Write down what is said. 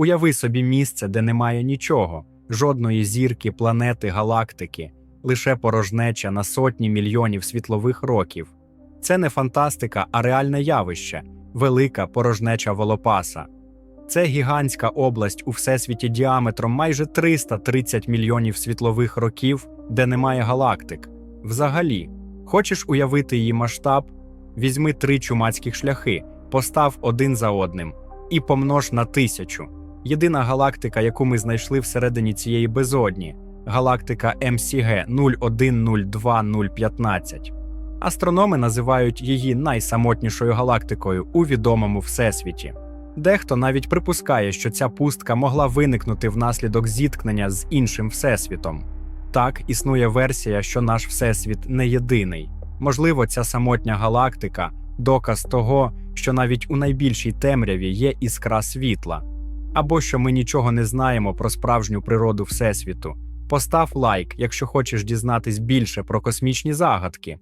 Уяви собі місце, де немає нічого, жодної зірки, планети, галактики, лише порожнеча на сотні мільйонів світлових років. Це не фантастика, а реальне явище велика порожнеча волопаса. Це гігантська область у всесвіті діаметром майже 330 мільйонів світлових років, де немає галактик. Взагалі, хочеш уявити її масштаб? Візьми три чумацьких шляхи, постав один за одним і помнож на тисячу. Єдина галактика, яку ми знайшли всередині цієї безодні галактика МСГ 0102015. Астрономи називають її найсамотнішою галактикою у відомому всесвіті. Дехто навіть припускає, що ця пустка могла виникнути внаслідок зіткнення з іншим всесвітом. Так, існує версія, що наш всесвіт не єдиний. Можливо, ця самотня галактика доказ того, що навіть у найбільшій темряві є іскра світла, або що ми нічого не знаємо про справжню природу Всесвіту. Постав лайк, якщо хочеш дізнатись більше про космічні загадки.